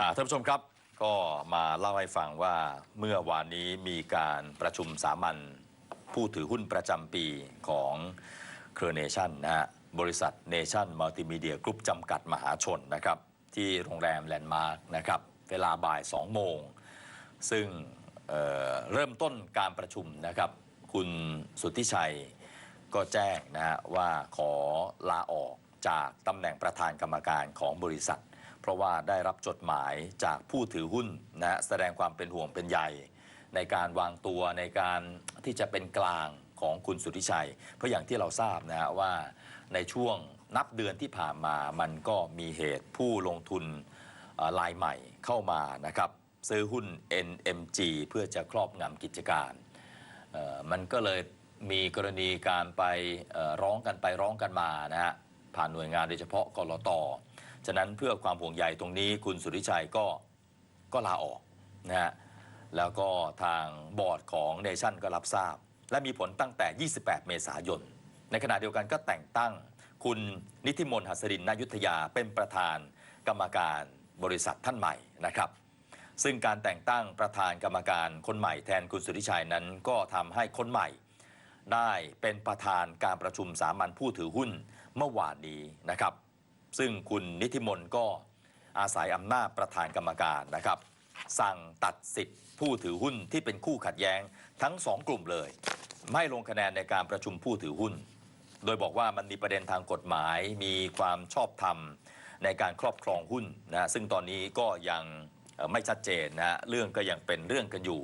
อ่าท่านผู้ชมครับก็มาเล่าให้ฟังว่าเมื่อวานนี้มีการประชุมสามัญผู้ถือหุ้นประจำปีของเครือเนชั่นนะฮะบริษัทเนชั่นมัลติมีเดียกรุ๊ปจำกัดมหาชนนะครับ ที่โรงแรมแลนด์มาร์กนะครับ เวลาบ่าย 2 โมง ซึ่งเเริ่มต้นการประชุมนะครับ คุณสุทธิชัยก็แจ้งนะฮะว่าขอลาออกจากตำแหน่งประธานกรรมการของบริษัท เพราะว่าได้รับจดหมายจากผู้ถือหุ้นนะฮะแสดงความเป็นห่วงเป็นใยในการวางตัวในการที่จะเป็นกลางของคุณสุทธิชัย เพราะอย่างที่เราทราบนะฮะว่าในช่วงนับเดือนที่ผ่านมามันก็มีเหตุผู้ลงทุนรายใหม่เข้ามานะครับซื้อหุ้น NMG เพื่อจะครอบงำกิจการ มันก็เลยมีกรณีการไปร้องกันไปร้องกันมานะฮะผ่านหน่วยงานโดยเฉพาะกรต ฉะนั้นเพื่อความห่วงใยตรงนี้คุณสุริชัยก็ก็ลาออกนะฮะแล้วก็ทางบอร์ดของเนชั่นก็รับทราบ และมีผลตั้งแต่ 28 เมษายน ในขณะเดียวกันก็แต่งตั้งคุณนิติมนหัสดินนายุทธยาเป็นประธานกรรมการบริษัทท่านใหม่นะครับ ซึ่งการแต่งตั้งประธานกรรมการคนใหม่แทนคุณสุริชัยนั้นก็ทำให้คนใหม่ ได้เป็นประธานการประชุมสามัญผู้ถือหุ้นเมื่อวานนี้นะครับ ซึ่งคุณนิติมนก็อาศัยอำนาจประธานกรรมการนะครับ สั่งตัดสิทธิ์ผู้ถือหุ้นที่เป็นคู่ขัดแย้งทั้งสองกลุ่มเลย ไม่ลงคะแนนในการประชุมผู้ถือหุ้น โดยบอกว่ามันมีประเด็นทางกฎหมายมีความชอบธรรมในการครอบครองหุ้นนะซึ่งตอนนี้ก็ยังไม่ชัดเจนนะเรื่องก็ยังเป็นเรื่องกันอยู่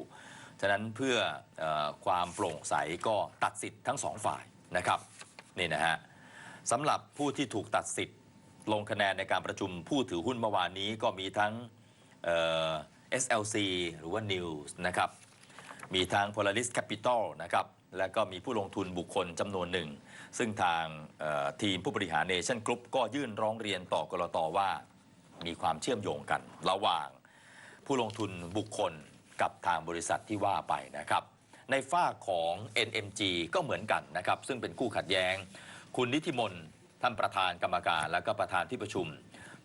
ฉะนั้นเพื่อออความโปร่งใสก็ตัดสิทธิ์ทั้งสองฝ่ายนะครับนี่นะฮะสำหรับผู้ที่ถูกตัดสิทธิ์ ลงคะแนนในการประชุมผู้ถือหุ้นเมื่อวานนี้ก็มีทั้ง SLC หรือว่า News นะครับ มีทาง Polaris Capital นะครับ แล้วก็มีผู้ลงทุนบุคคลจำนวนหนึ่ง ซึ่งทางทีมผู้บริหารเนชั่นกรุ๊ปก็ยื่นร้องเรียนต่อกรตว่ามีความเชื่อมโยงกัน ระหว่างผู้ลงทุนบุคคลกับทางบริษัทที่ว่าไปนะครับ ในฝ้าของ NMG ก็เหมือนกันนะครับ ซึ่งเป็นคู่ขัดแย้ง คุณนิติมน ท่านประธานกรรมการและก็ประธานที่ประชุม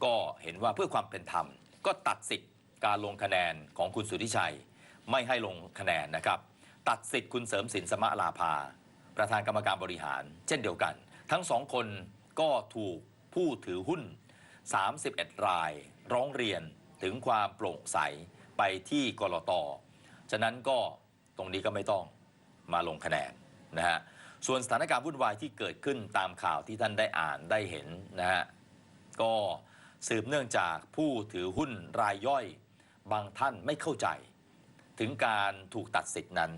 ก็เห็นว่าเพื่อความเป็นธรรม ก็ตัดสิทธิ์การลงคะแนนของคุณสุทธิชัย ไม่ให้ลงคะแนนนะครับ ตัดสิทธิ์คุณเสริมสินสมะลาภา ประธานกรรมการบริหาร เช่นเดียวกัน ทั้งสองคนก็ถูกผู้ถือหุ้น 31 ราย ร้องเรียนถึงความโปร่งใสไปที่กรตฉะนั้นก็ตรงนี้ก็ไม่ต้องมาลงคะแนนนะฮะ ส่วนสถานการณ์วุ่นวายที่เกิดขึ้นตามข่าวที่ท่านได้อ่านได้เห็นนะฮะก็สืบเนื่องจากผู้ถือหุ้นรายย่อย บางท่านไม่เข้าใจ ถึงการถูกตัดสิทธินั้น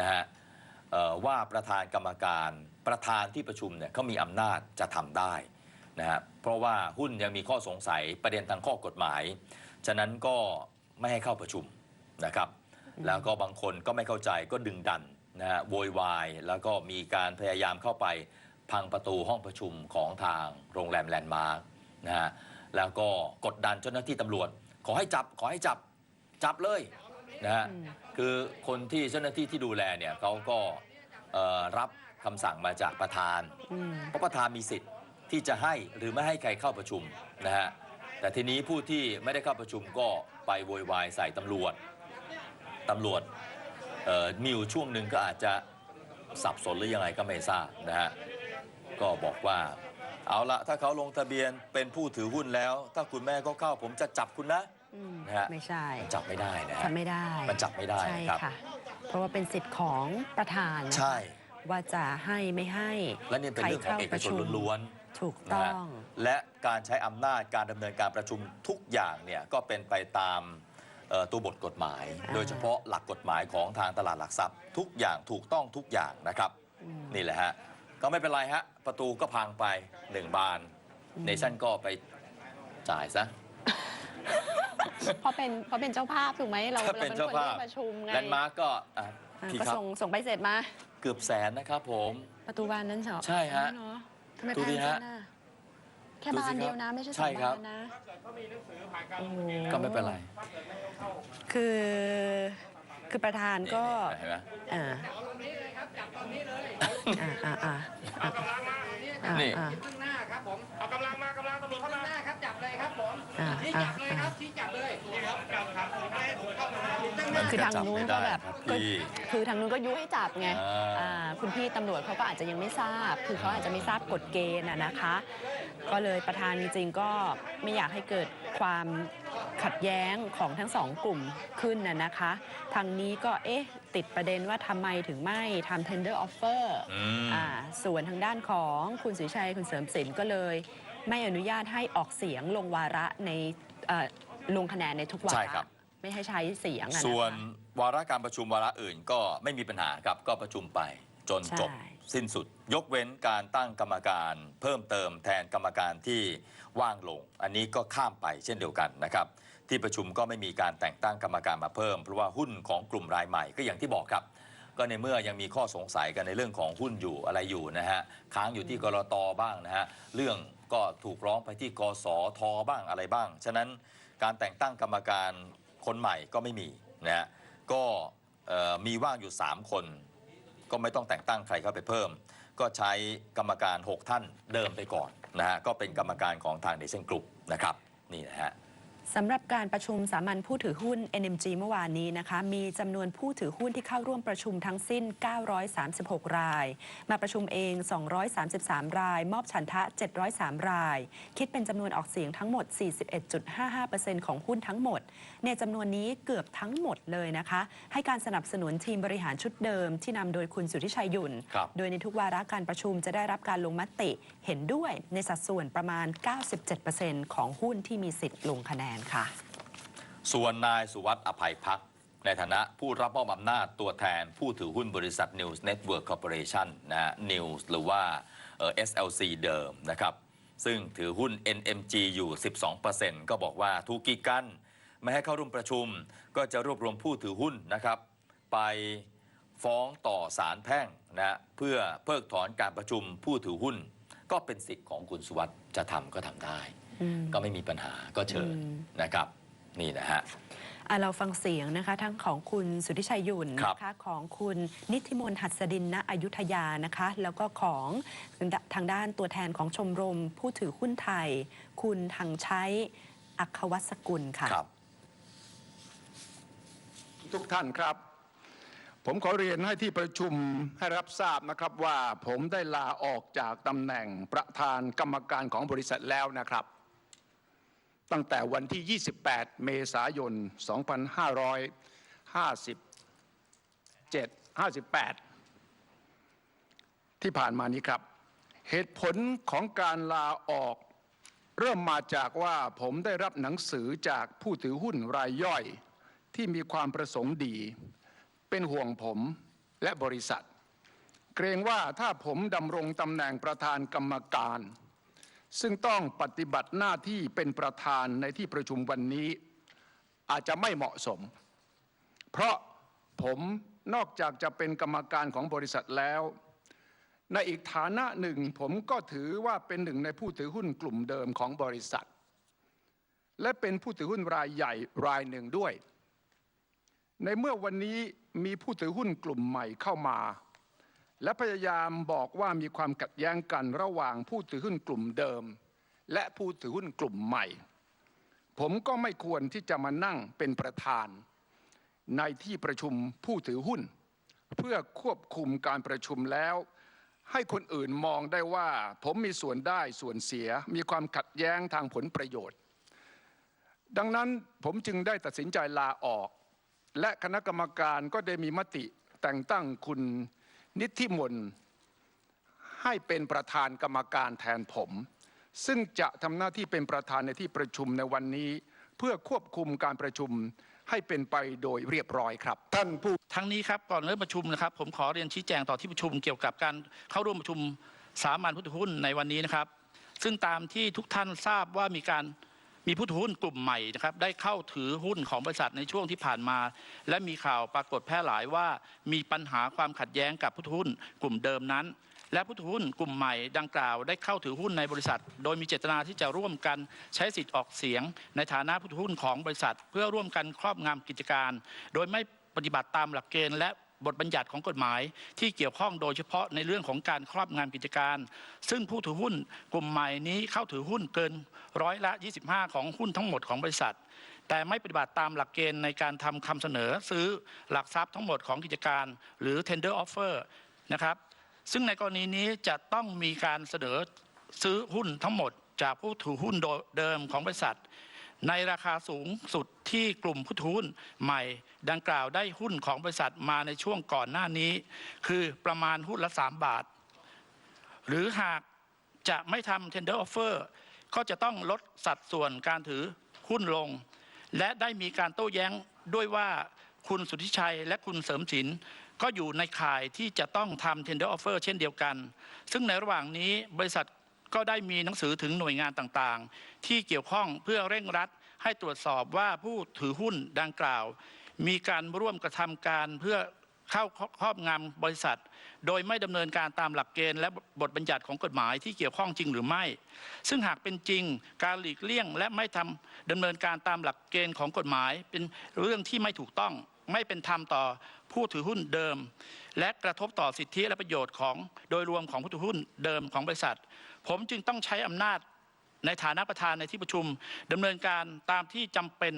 นะฮะว่าประธานกรรมการประธานที่ประชุมเนี่ยเขามีอำนาจจะทำได้นะฮะเพราะว่าหุ้นยังมีข้อสงสัยประเด็นทางข้อกฎหมาย ฉะนั้นก็ไม่ให้เข้าประชุมนะครับ แล้วก็บางคนก็ไม่เข้าใจก็ดึงดัน นะฮะโวยวาย แล้วก็มีการพยายามเข้าไปพังประตูห้องประชุมของทางโรงแรมแลนด์มาร์กนะฮะแล้วก็กดดันเจ้าหน้าที่ตำรวจ ขอให้จับขอให้จับจับเลยนะฮะคือคนที่เจ้าหน้าที่ที่ดูแลเนี่ยเขาก็เอ่อรับคำสั่งมาจากประธานอืมเพราะประธานมีสิทธิ์ที่จะให้หรือไม่ให้ใครเข้าประชุมนะฮะแต่ทีนี้ผู้ที่ไม่ได้เข้าประชุมก็ไปโวยวายใส่ตำรวจตำรวจเอ่อ มีอยู่ช่วงหนึ่งก็อาจจะสับสนหรือยังไงก็ไม่ทราบนะฮะก็บอกว่าเอาละถ้าเขาลงทะเบียนเป็นผู้ถือหุ้นแล้ว ถ้าคุณแม่ก็เข้าผมจะจับคุณนะอืมนะฮะไม่ใช่มันจับไม่ได้นะฮะทำไม่ได้มันจับไม่ได้ใช่นะครับค่ะเพราะว่าเป็นสิทธิ์ของประธานนะคะใช่ ว่าจะให้ไม่ให้ และนี่เป็นเรื่องของเอกชนล้วนๆถูกนะต้อฮะงและการใช้อำนาจการดำเนินการประชุมทุกอย่างเนี่ยก็เป็นไปตามเอ่อ ตัวบทกฎหมายอ่าโดยเฉพาะหลักกฎหมายของทางตลาดหลักทรัพย์ ทุกอย่างถูกต้องทุกอย่างนะครับอืมนี่แหละฮะก็ไม่เป็นไรฮะประตูก็พังไปหนึ่งบานอืมเนชั่นก็ไปจ่ายซะเพราะเป็นเพราะเป็นเจ้าภาพถูกไหมเราถ้าเป็นเจ้าภาพรคนรียกประชุมไงแลนด์มาร์กก็อะอ่าพี่ก็ครับส่งส่งไปเสร็จมา เกือบแสนนะครับผมประตูบานนั้นเหรอใช่ฮะอ๋อเหรอทำไมดูแพงดิจัฮะงน่ะ แค่ดูบาสินครับเดียวนะ ไม่ใช่สใช่องครับบานนะถ้าเกิดเขามีหนังสือผ่านการโอ้โหก็ไม่เป็นไร คือคือประธานก็นี่เห็นไหมอ่าเอาตรงนี้เลยครับจับตรงนี้เลยอ่าอ่าอ่าเอากำลังมานี่ อ่านี่อ่าข้างหน้าครับผมเอากำลังมากำลังตำรวจข้างหน้าครับจับเลยเลยครับผมอ่าชี้อ่าจับเลยครับชี้จับเลยนี่ครับจับครับผมไม่ผมเข้ามามันคือทางนู้นก็แบบจับก็ไม่ได้ครับพี่คือทางนู้นก็ยุให้จับไงอ่าอ่าคุณพี่ตำรวจเขาก็อาจจะยังไม่ทราบ คือเขาอาจจะไม่ทราบกฎเกณฑ์อะนะคะ ก็เลยประธานจริงๆก็ไม่อยากให้เกิดความขัดแย้งของทั้งสองกลุ่มขึ้นน่ะนะคะ ทางนี้ก็เอ๊ะ ติดประเด็นว่าทำไมถึงไม่ทำ tender offer อืมอ่าส่วนทางด้านของคุณสุริชัยคุณเสริมสินก็เลย ไม่อนุญาตให้ออกเสียงลงวาระในเอ่อลงคะแนนในทุกวาใช่ระครับไม่ให้ใช้เสียงอะะคะ ส่วนวาระการประชุมวาระอื่นก็ไม่มีปัญหาครับก็ประชุมไปจนใช่ จบสิ้นสุด ยกเว้นการตั้งกรรมการเพิ่มเติมแทนกรรมการที่ว่างลง อันนี้ก็ข้ามไปเช่นเดียวกันนะครับ ที่ประชุมก็ไม่มีการแต่งตั้งกรรมการมาเพิ่ม เพราะว่าหุ้นของกลุ่มรายใหม่ก็อย่างที่บอกครับ ก็ในเมื่อยังมีข้อสงสัยกันในเรื่องของหุ้นอยู่อะไรอยู่นะฮะค้างอยู่ที่กรตบ้างนะฮะเรื่องก็ถูกร้องไปที่กสทบ้างอะไรบ้าง ฉะนั้นการแต่งตั้งกรรมการคนใหม่ก็ไม่มีนะฮะก็มีว่างอยู่ 3 คน ก็ไม่ต้องแต่งตั้งใครเข้าไปเพิ่ม ก็ใช้กรรมการ 6 ท่านเดิมไปก่อนนะฮะก็เป็นกรรมการของทางเนชั่นกรุ๊ปนะครับนี่นะฮะ สำหรับการประชุมสามัญผู้ถือหุ้น NMG เมื่อวานนี้นะคะ มีจำนวนผู้ถือหุ้นที่เข้าร่วมประชุมทั้งสิ้น 936 ราย มาประชุมเอง 233 ราย มอบฉันทะ 703 ราย คิดเป็นจำนวนออกเสียงทั้งหมด 41.55%ของหุ้นทั้งหมด ในจำนวนนี้เกือบทั้งหมดเลยนะคะ ให้การสนับสนุนทีมบริหารชุดเดิมที่นำโดยคุณสุทธิชัยหยุ่นครับโดยในทุกวาระการประชุมจะได้รับการลงมติเห็นด้วยในสัดส่วนประมาณ 97%ของหุ้นที่มีสิทธิ์ลงคะแนนค่ะ ส่วนนายสุวัสด์อภัยพัก ในฐานะผู้รับมอบอำนาจตัวแทนผู้ถือหุ้นบริษัท News Network Corporation นะฮะ News หรือว่าเออ SLC เดิมนะครับ ซึ่งถือหุ้น NMG อยู่ 12%ก็บอกว่าถูกกีกันไม่ให้เข้าร่วมประชุม ก็จะรวบรวมผู้ถือหุ้นนะครับ ไปฟ้องต่อศาลแพ่งนะฮะเพื่อเพิกถอนการประชุมผู้ถือหุ้น ก็เป็นสิทธิ์ของคุณสุวัสด์จะทำก็ทำได้ ก็ไม่มีปัญหาก็เชิญอืมนะครับนี่นะฮะอะเราฟังเสียงนะคะทั้งของคุณสุทธิชัยหยุ่นครับนะคะของคุณนิติมนต์หัสดินณอยุธยานะคะ แล้วก็ของทางด้านตัวแทนของชมรม ผู้ถือหุ้นไทย คุณทางใช้อัควัตสกุลค่ะครับ ทุกท่านครับ ผมขอเรียนให้ที่ประชุมให้รับทราบนะครับว่าผมได้ลาออกจากตำแหน่งประธานกรรมการของบริษัทแล้วนะครับ ตั้งแต่วันที่ 28 เมษายน 2557 58 ที่ผ่านมานี้ครับ เหตุผลของการลาออก เริ่มมาจากว่าผมได้รับหนังสือจากผู้ถือหุ้นรายย่อย ที่มีความประสงค์ดี เป็นห่วงผมและบริษัท เกรงว่าถ้าผมดำรงตำแหน่งประธานกรรมการ ซึ่งต้องปฏิบัติหน้าที่เป็นประธานในที่ประชุมวันนี้ อาจจะไม่เหมาะสม เพราะผมนอกจากจะเป็นกรรมการของบริษัทแล้ว ในอีกฐานะหนึ่งผมก็ถือว่าเป็นหนึ่งในผู้ถือหุ้นกลุ่มเดิมของบริษัท และเป็นผู้ถือหุ้นรายใหญ่รายหนึ่งด้วย ในเมื่อวันนี้มีผู้ถือหุ้นกลุ่มใหม่เข้ามา และพยายามบอกว่ามีความขัดแย้งกันระหว่างผู้ถือหุ้นกลุ่มเดิม และผู้ถือหุ้นกลุ่มใหม่ ผมก็ไม่ควรที่จะมานั่งเป็นประธาน ในที่ประชุมผู้ถือหุ้น เพื่อควบคุมการประชุมแล้ว ให้คนอื่นมองได้ว่า ผมมีส่วนได้ส่วนเสีย มีความขัดแย้งทางผลประโยชน์ ดังนั้นผมจึงได้ตัดสินใจลาออก และคณะกรรมการก็ได้มีมติแต่งตั้งคุณ นิธิมนต์ให้เป็นประธานกรรมการแทนผม ซึ่งจะทำหน้าที่เป็นประธานในที่ประชุมในวันนี้ เพื่อควบคุมการประชุมให้เป็นไปโดยเรียบร้อยครับ ท่านผู้ทั้งนี้ครับก่อนเริ่มประชุมนะครับ ผมขอเรียนชี้แจงต่อที่ประชุมเกี่ยวกับการเข้าร่วมประชุมสามัญผู้ถือหุ้นในวันนี้นะครับ ซึ่งตามที่ทุกท่านทราบว่ามีการ มีผู้ถือหุ้นกลุ่มใหม่นะครับได้เข้าถือหุ้นของบริษัทในช่วงที่ผ่านมา และมีข่าวปรากฏแพร่หลายว่า มีปัญหาความขัดแย้งกับผู้ถือหุ้นกลุ่มเดิมนั้น และผู้ถือหุ้นกลุ่มใหม่ดังกล่าวได้เข้าถือหุ้นในบริษัท โดยมีเจตนาที่จะร่วมกันใช้สิทธิ์ออกเสียง ในฐานะผู้ถือหุ้นของบริษัท เพื่อร่วมกันครอบงำกิจการ โดยไม่ปฏิบัติตามหลักเกณฑ์และ บทบัญญัติของกฎหมาย ที่เกี่ยวข้องโดยเฉพาะในเรื่องของการครอบงำกิจการ ซึ่งผู้ถือหุ้นกลุ่มใหม่นี้เข้าถือหุ้นเกินร้อยละ 25 ของหุ้นทั้งหมดของบริษัท แต่ไม่ปฏิบัติตามหลักเกณฑ์ในการทำคำเสนอซื้อหลักทรัพย์ทั้งหมดของกิจการ หรือ tender offer นะครับซึ่งในกรณีนี้จะต้องมีการเสนอซื้อหุ้นทั้งหมดจากผู้ถือหุ้นเดิมของบริษัท ในราคาสูงสุดที่กลุ่มผู้ถือหุ้นใหม่ดังกล่าวได้หุ้นของบริษัทมาในช่วงก่อนหน้านี้ คือประมาณหุ้นละ 3 บาท หรือหากจะไม่ทำ tender offer ก็จะต้องลดสัดส่วนการถือหุ้นลง และได้มีการโต้แย้งด้วยว่าคุณสุทธิชัยและคุณเสริมสินก็อยู่ในข่ายที่จะต้องทำ tender offer เช่นเดียวกัน ซึ่งในระหว่างนี้บริษัท ก็ได้มีหนังสือถึงหน่วยงานต่างๆ ที่เกี่ยวข้องเพื่อเร่งรัดให้ตรวจสอบว่าผู้ถือหุ้นดังกล่าว มีการร่วมกระทำการเพื่อเข้าครอบงำบริษัท โดยไม่ดำเนินการตามหลักเกณฑ์และบทบัญญัติของกฎหมายที่เกี่ยวข้องจริงหรือไม่ ซึ่งหากเป็นจริงการหลีกเลี่ยง และไม่ทำดำเนินการตามหลักเกณฑ์ของกฎหมาย เป็นเรื่องที่ไม่ถูกต้องไม่เป็นธรรมต่อ ผู้ถือหุ้นเดิม และกระทบต่อสิทธิและประโยชน์ของโดยรวมของผู้ถือหุ้นเดิมของบริษัท ผมจึงต้องใช้อำนาจในฐานะประธานในที่ประชุมดำเนินการตามที่จำเป็น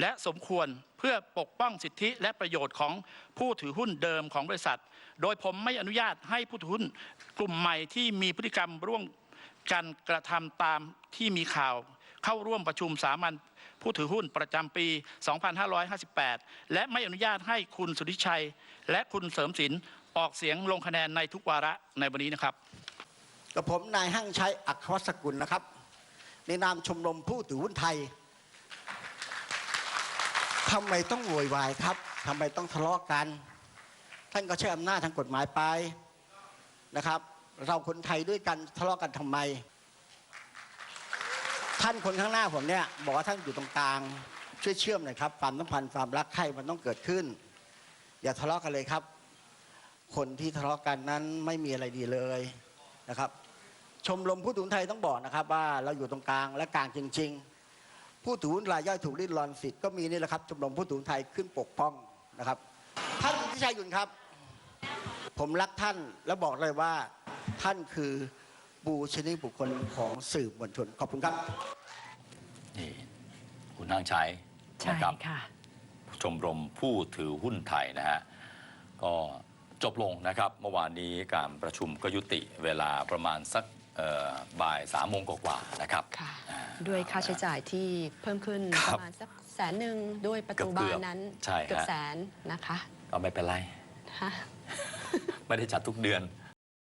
และสมควรเพื่อปกป้องสิทธิและประโยชน์ของผู้ถือหุ้นเดิมของบริษัท โดยผมไม่อนุญาตให้ผู้ถือหุ้นกลุ่มใหม่ที่มีพฤติกรรมร่วมกันกระทำตามที่มีข่าว เข้าร่วมประชุมสามัญ ผู้ถือหุ้นประจำปี 2558 และไม่อนุญาตให้คุณสุทธิชัย และคุณเสริมสินออกเสียงลงคะแนนในทุกวาระในวันนี้นะครับกับผมนายหั่งชัยอัครวัสกุลนะครับ ในนามชมรมผู้ถือหุ้นไทยทำไมต้องโวยวายครับทำไมต้องทะเลาะกัน ท่านก็ใช้อำนาจทางกฎหมายไปนะครับ เราคนไทยด้วยกันทะเลาะกันทำไม ท่านคนข้างหน้าผมเนี่ยบอกว่าท่านอยู่ตรงกลางช่วยเชื่อมหน่อยครับความสัมพันธ์ความรักใคร่มันต้องเกิดขึ้น อย่าทะเลาะกันเลยครับ คนที่ทะเลาะกันนั้นไม่มีอะไรดีเลยนะครับ ชมรมผู้ถือหุ้นไทยต้องบอกนะครับ ว่าเราอยู่ตรงกลางและกลางจริง ๆ ผู้ถือหุ้นรายย่อยถูกริดรอนสิทธิ์ก็มีนี่แหละครับชมรมผู้ถือหุ้นไทยขึ้นปกป้องนะครับท่านทิชัยยุนครับ ผมรักท่านและบอกเลยว่าท่านคือ บูชนีบุคคลของสื่อมวลชน ขอบคุณครับ นี่คุณนางชัยใช่นะครับค่ะ ชมรมผู้ถือหุ้นไทยนะฮะ ก็จบลงนะครับ เมื่อวานนี้การประชุมก็ยุติเวลาประมาณสักเอ่อบ่ายสามโมงกว่าๆนะครับ ค่ะ อ่าด้วยค่าใช้จ่ายที่เพิ่มขึ้นคปรับระมาณสักแสนหนึ่งด้วยประตูเกืบาอบนๆนั้นใช่ฮะ เกือบแสนนะคะก็ไม่เป็นไร ฮะ ไม่ได้จัดทุกเดือน